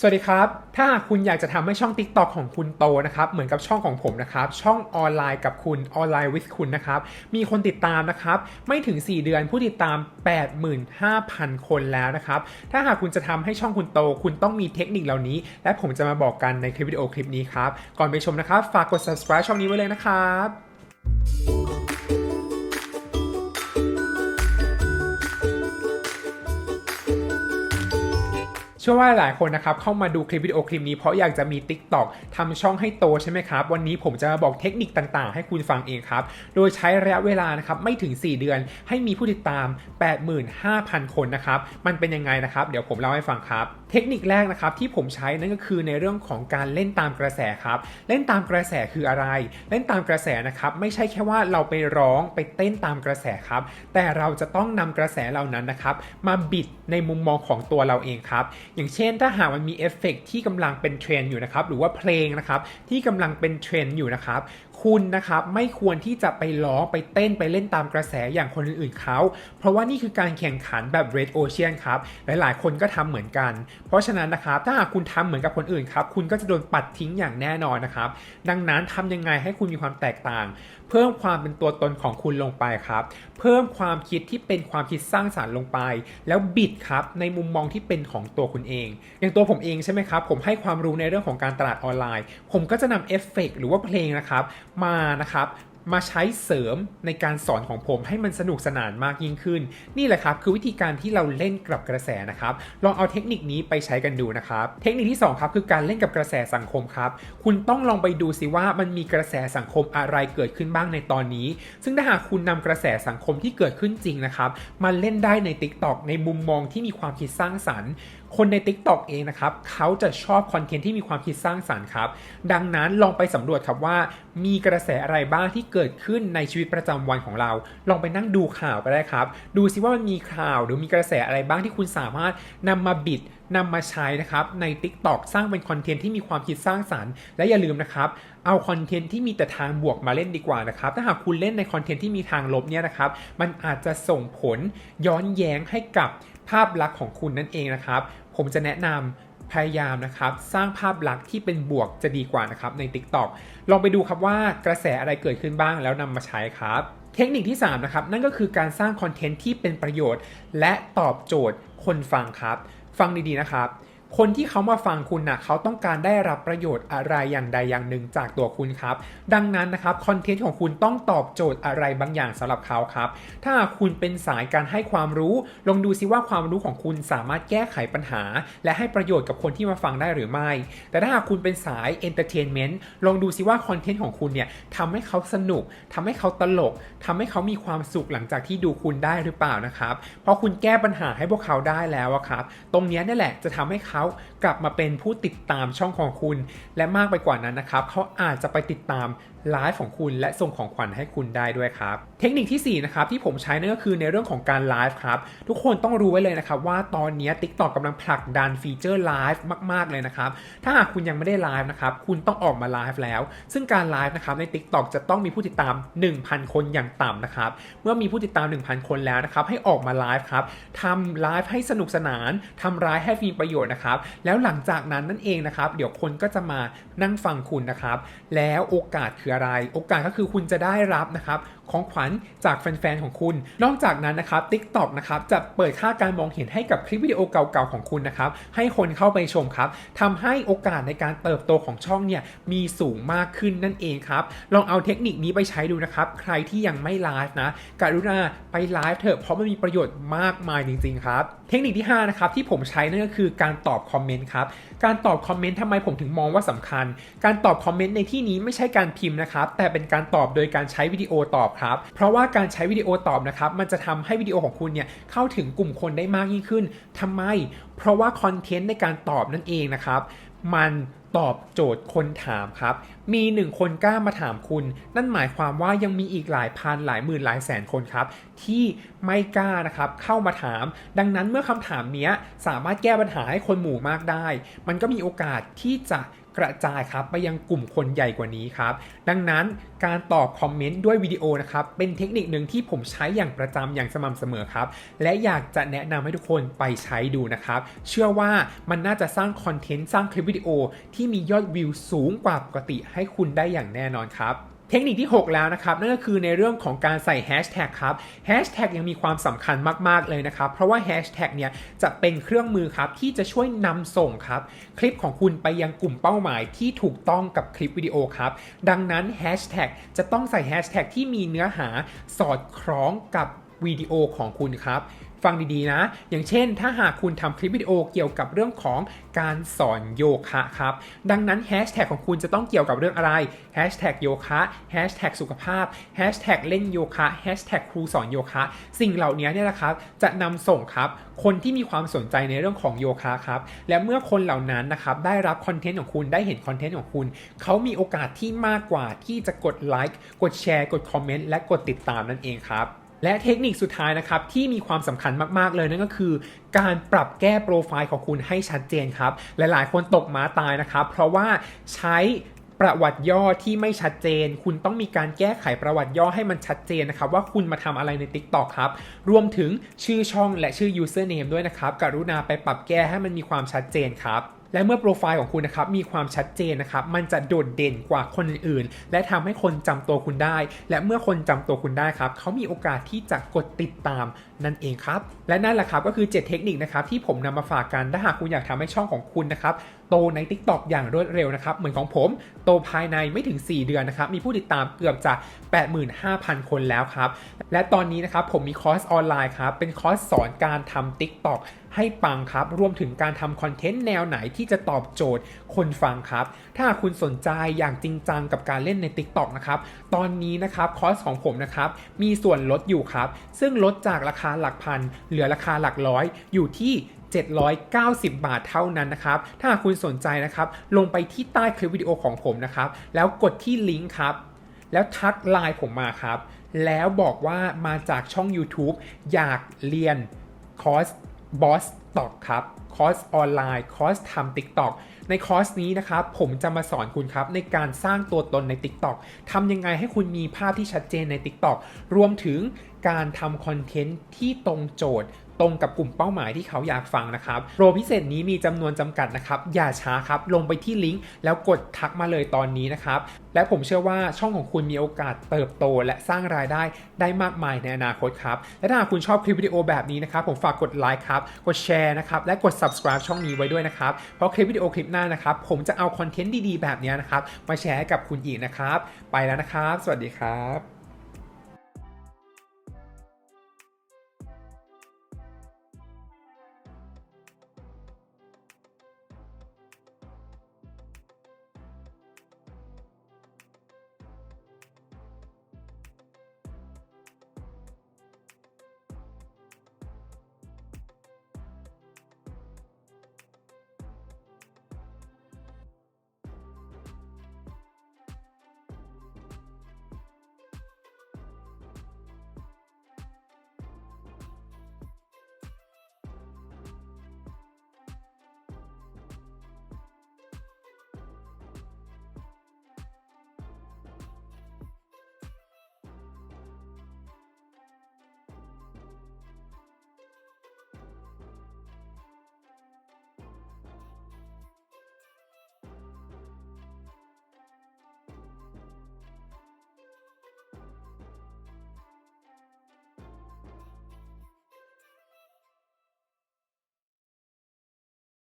สวัสดีครับ ถ้าหากคุณอยากจะทำให้ช่อง TikTok ของคุณโตนะครับ เหมือนกับช่องของผมนะครับ ช่องออนไลน์กับคุณออนไลน์ with คุณนะครับ มีคนติดตามนะครับ ไม่ถึง 4 เดือนผู้ติดตาม 85,000 คนแล้วนะครับ ถ้าหากคุณจะทำให้ช่องคุณโต คุณต้องมีเทคนิคเหล่านี้ และผมจะมาบอกกันในคลิปวิดีโอคลิปนี้ครับ ก่อนไปชมนะครับ ฝากกด subscribe ช่องนี้ไว้เลยนะครับ ชื่อว่าหลายคนนะครับเข้ามาดูคลิปวิดีโอคลิปนี้เพราะอยากจะมี TikTok ทำช่องให้โตใช่ไหมครับ วันนี้ผมจะมาบอกเทคนิคต่างๆ ให้คุณฟังเองครับ โดยใช้ระยะเวลานะครับไม่ถึง 4 เดือนให้มีผู้ติดตาม 85,000 คนนะครับมันเป็นยังไงนะครับ เดี๋ยวผมเล่าให้ฟังครับ เทคนิคแรกนะครับที่ผมใช้นั่นก็คือในเรื่องของการเล่นตามกระแสครับเล่นตามกระแสคืออะไร เล่นตามกระแสนะครับไม่ใช่แค่ว่าเราไปร้องไปเต้นตามกระแสครับแต่เราจะต้องนำกระแสเหล่านั้นนะครับมาบิดในมุมมองของตัวเราเองครับอย่างเช่นถ้าหากมันมีเอฟเฟกต์ที่กำลังเป็นเทรนด์อยู่นะครับหรือว่าเพลงนะครับที่กำลังเป็นเทรนด์อยู่นะครับ คุณนะครับไม่ควรที่จะไปร้อไปเต้นไปเล่นตามกระแสอย่างคนอื่นๆเขา เพราะว่านี่คือการแข่งขันแบบ Red Ocean ครับ หลายๆ คนก็ทำเหมือนกัน เพราะฉะนั้นนะครับถ้าหากคุณทำเหมือนกับคนอื่นครับคุณก็จะโดนปัดทิ้งอย่างแน่นอนนะครับ ดังนั้นทำยังไงให้คุณมีความแตกต่าง เพิ่มความเป็นตัวตนของคุณลงไปครับ เพิ่มความคิดที่เป็นความคิดสร้างสารรค์ลงไป แล้วบิดครับในมุมมองที่เป็นของตัวคุณเอง อย่างตัวผมเองใช่ไหมครับผมให้ความรู้ในเรื่องของการตลาดออนไลน์ ผมก็จะนำเอฟเฟกต์หรือว่าเพลงนะครับ มานะครับมาใช้เสริมในการสอนของผมให้มันสนุกสนานมากยิ่งขึ้น นี่แหละครับ คือวิธีการที่เราเล่นกับกระแสนะครับ ลองเอาเทคนิคนี้ไปใช้กันดูนะครับ เทคนิคที่สองครับ คือการเล่นกับกระแสสังคมครับ คุณต้องลองไปดูสิว่ามันมีกระแสสังคมอะไรเกิดขึ้นบ้างในตอนนี้ ซึ่งถ้าหากคุณนำกระแสสังคมที่เกิดขึ้นจริงนะครับมาเล่นได้ใน TikTok ในมุมมองที่มีความคิดสร้างสรรค์ คนใน TikTok เองนะครับเขาจะชอบคอนเทนต์ที่มีความคิดสร้างสรรค์ครับดังนั้นลองไปสำรวจครับว่า มีกระแสอะไรบ้างที่เกิดขึ้นในชีวิตประจำวันของเรา ลองไปนั่งดูข่าวก็ได้ครับ ดูซิว่ามันมีข่าวหรือมีกระแสอะไรบ้างที่คุณสามารถนำมาบิดนำมาใช้นะครับใน TikTok สร้างเป็นคอนเทนต์ที่มีความคิดสร้างสรรค์ และอย่าลืมนะครับเอาคอนเทนต์ที่มีแต่ทางบวกมาเล่นดีกว่านะครับถ้าหากคุณเล่นในคอนเทนต์ที่มีทางลบเนี่ยนะครับมันอาจจะส่งผลย้อนแย้งให้กับภาพลักษณ์ของคุณนั่นเองนะครับ ผมจะแนะนำ พยายามนะครับ สร้างภาพลักษณ์ที่เป็นบวกจะดีกว่านะครับใน TikTok ลองไปดูครับว่ากระแสอะไรเกิดขึ้นบ้างแล้วนำมาใช้ครับเทคนิคที่3นะครับนั่นก็คือการสร้างคอนเทนต์ที่เป็นประโยชน์ และตอบโจทย์คนฟังครับ ฟังดีๆนะครับ คนที่เขามาฟังคุณนะเขาต้องการได้รับประโยชน์อะไรอย่างใดอย่างหนึ่งจากตัวคุณครับ ดังนั้นนะครับคอนเทนต์ของคุณต้องตอบโจทย์อะไรบางอย่างสำหรับเขาครับ ถ้าคุณเป็นสายการให้ความรู้ ลองดูซิว่าความรู้ของคุณสามารถแก้ไขปัญหา และให้ประโยชน์กับคนที่มาฟังได้หรือไม่ แต่ถ้าหากคุณเป็นสายเอนเตอร์เทนเมนต์ลองดูซิว่าคอนเทนต์ของคุณเนี่ยทำให้เขาสนุกทำให้เขาตลกทำให้เขามีความสุขหลังจากที่ดูคุณได้หรือเปล่านะครับพราะคุณแก้ปัญหาให้พวกเขาได้แล้วอะครับ ตรงนี้นี่แหละจะทำให้เขากลับมาเป็นผู้ติดตามช่องของคุณ และมากไปกว่านั้นนะครับเขาอาจจะไปติดตามไลฟ์ของคุณและส่งของขวัญให้คุณได้ด้วยครับ เทคนิคที่4นะครับที่ผมใช้นั่นก็คือในเรื่องของการไลฟ์ครับ ทุกคนต้องรู้ไว้เลยนะครับว่าตอนนี้ TikTok กำลังผลักดันฟีเจอร์ไลฟ์มาก ๆ เลยนะครับ ถ้าหากคุณยังไม่ได้ไลฟ์นะครับคุณต้องออกมาไลฟ์แล้ว ซึ่งการไลฟ์นะครับใน TikTok จะต้องมีผู้ติดตาม 1,000 คนอย่างต่ำนะครับเมื่อมีผู้ติดตาม 1,000 คนแล้วนะครับให้ออกมาไลฟ์ครับทำไลฟ์ให้สนุกสนานทำร้ายให้มีประโยชน์นะครับแล้วหลังจากนั้นนั่นเองนะครับเดี๋ยวคนก็จะมานั่งฟังคุณนะครับแล้วโอกาสคืออะไร โอกาสก็คือคุณจะได้รับนะครับ ของขวัญจากแฟนๆของคุณ นอกจากนั้นนะครับ TikTok นะครับจะเปิดค่าการมองเห็นให้กับคลิปวิดีโอเก่าๆของคุณนะครับให้คนเข้าไปชมครับทำให้โอกาสในการเติบโตของช่องเนี่ยมีสูงมากขึ้นนั่นเองครับลองเอาเทคนิคนี้ไปใช้ดูนะครับ ใครที่ยังไม่ไลฟ์นะกรุณาไปไลฟ์เถอะเพราะมันมีประโยชน์มากมายจริงๆครับเทคนิคที่5นะครับที่ผมใช้นั่นก็คือการตอบคอมเมนต์ครับการตอบคอมเมนต์ทำไมผมถึงมองว่าสำคัญ การตอบคอมเมนต์ในที่นี้ไม่ใช่การพิมพ์นะครับแต่เป็นการตอบโดยการใช้วิดีโอตอบครับ เพราะว่าการใช้วิดีโอตอบนะครับมันจะทำให้วิดีโอของคุณเนี่ยเข้าถึงกลุ่มคนได้มากยิ่งขึ้นทำไม เพราะว่าคอนเทนต์ในการตอบนั่นเองนะครับ มันตอบโจทย์คนถามครับ มีหนึ่งคนกล้ามาถามคุณ นั่นหมายความว่ายังมีอีกหลายพันหลายหมื่นหลายแสนคนครับ ที่ไม่กล้านะครับเข้ามาถาม ดังนั้นเมื่อคำถามนี้สามารถแก้ปัญหาให้คนหมู่มากได้ มันก็มีโอกาสที่จะกระจายครับไปยังกลุ่มคนใหญ่กว่านี้ครับ ดังนั้นการตอบคอมเมนต์ด้วยวิดีโอนะครับเป็นเทคนิคหนึ่งที่ผมใช้อย่างประจำอย่างสม่ำเสมอครับ และอยากจะแนะนำให้ทุกคนไปใช้ดูนะครับ เชื่อว่ามันน่าจะสร้างคอนเทนต์สร้างคลิปวิดีโอที่มียอดวิวสูงกว่าปกติให้คุณได้อย่างแน่นอนครับเทคนิคที่ 6 แล้วนะครับ นั่นก็คือในเรื่องของการใส่แฮชแท็กครับแฮชแท็กยังมีความสำคัญมาก ๆ เลยนะครับ เพราะว่าแฮชแท็กเนี่ยจะเป็นเครื่องมือครับ ที่จะช่วยนำส่งครับ คลิปของคุณไปยังกลุ่มเป้าหมายที่ถูกต้องกับคลิปวิดีโอครับ ดังนั้นแฮชแท็กจะต้องใส่แฮชแท็กที่มีเนื้อหาสอดคล้องกับวิดีโอของคุณครับ ฟังดีๆนะ อย่างเช่น ถ้าหากคุณทำคลิปวิดีโอเกี่ยวกับเรื่องของการสอนโยคะครับ ดังนั้นแฮชแท็กของคุณจะต้องเกี่ยวกับเรื่องอะไรแฮชแท็กโยคะแฮชแท็กสุขภาพแฮชแท็กเล่นโยคะแฮชแท็กครูสอนโยคะ สิ่งเหล่านี้เนี่ยนะครับ จะนำส่งครับ คนที่มีความสนใจในเรื่องของโยคะครับ และเมื่อคนเหล่านั้นนะครับ ได้รับคอนเทนต์ของคุณได้เห็นคอนเทนต์ของคุณ เขามีโอกาสที่มากกว่าที่จะกดไลค์กดแชร์ กดคอมเมนต์และกดติดตามนั่นเองครับ และเทคนิคสุดท้ายนะครับที่มีความสำคัญมากๆเลยนั่นก็คือ การปรับแก้โปรไฟล์ของคุณให้ชัดเจนครับ หลายๆ คนตกม้าตายนะครับ เพราะว่าใช้ประวัติย่อที่ไม่ชัดเจน คุณต้องมีการแก้ไขประวัติย่อให้มันชัดเจนนะครับ ว่าคุณมาทำอะไรใน TikTok ครับ รวมถึงชื่อช่องและชื่อ username ด้วยนะครับ กรุณาไปปรับแก้ให้มันมีความชัดเจนครับ และเมื่อโปรไฟล์ของคุณนะครับมีความชัดเจนนะครับมันจะโดดเด่นกว่าคนอื่นๆ และทำให้คนจำตัวคุณได้ และเมื่อคนจำตัวคุณได้ครับเขามีโอกาสที่จะกดติดตามนั่นเองครับและนั่นแหละครับก็คือ 7 เทคนิคนะครับที่ผมนำมาฝากกันถ้าหากคุณอยากทำให้ช่องของคุณนะครับโตใน TikTok อย่างรวดเร็วนะครับเหมือนของผมโตภายในไม่ถึง 4 เดือนนะครับมีผู้ติดตามเกือบจะ 85,000 คนแล้วครับและตอนนี้นะครับผมมีคอร์สออนไลน์ครับเป็นคอร์สสอนการทำ TikTok ให้ปังครับ รวมถึงการทำคอนเทนต์แนวไหนที่จะตอบโจทย์คนฟังครับ ถ้าคุณสนใจอย่างจริงจังกับการเล่นใน TikTok นะครับ ตอนนี้นะครับคอร์สของผมนะครับ มีส่วนลดอยู่ครับ ซึ่งลดจากราคาหลักพัน เหลือราคาหลักร้อยอยู่ที่790 บาทเท่านั้นนะครับ ถ้าคุณสนใจนะครับ ลงไปที่ใต้คลิปวิดีโอของผมนะครับ แล้วกดที่ลิงก์ครับ แล้วทักไลน์ผมมาครับ แล้วบอกว่ามาจากช่อง YouTube อยากเรียนคอร์ส บอสตอกครับคอร์สออนไลน์คอร์สทำ TikTok ในคอร์สนี้นะครับผมจะมาสอนคุณครับในการสร้างตัวตนใน TikTok ทำยังไงให้คุณมีภาพที่ชัดเจนใน TikTok รวมถึงการทำคอนเทนต์ที่ตรงโจทย์ ตรงกับกลุ่มเป้าหมายที่เขาอยากฟังนะครับโปรพิเศษนี้มีจำนวนจำกัดนะครับอย่าช้าครับลงไปที่ลิงก์แล้วกดทักมาเลยตอนนี้นะครับและผมเชื่อว่าช่องของคุณมีโอกาสเติบโต และสร้างรายได้ได้มากมายในอนาคตครับและถ้าคุณชอบคลิปวิดีโอแบบนี้นะครับผมฝากกดไลค์ครับกดแชร์นะครับและกด subscribe ช่องนี้ไว้ด้วยนะครับเพราะคลิปวิดีโอคลิปหน้านะครับผมจะเอาคอนเทนต์ดีๆ แบบนี้นะครับมาแชร์ให้กับคุณอีกนะครับ ไปแล้วนะครับ สวัสดีครับ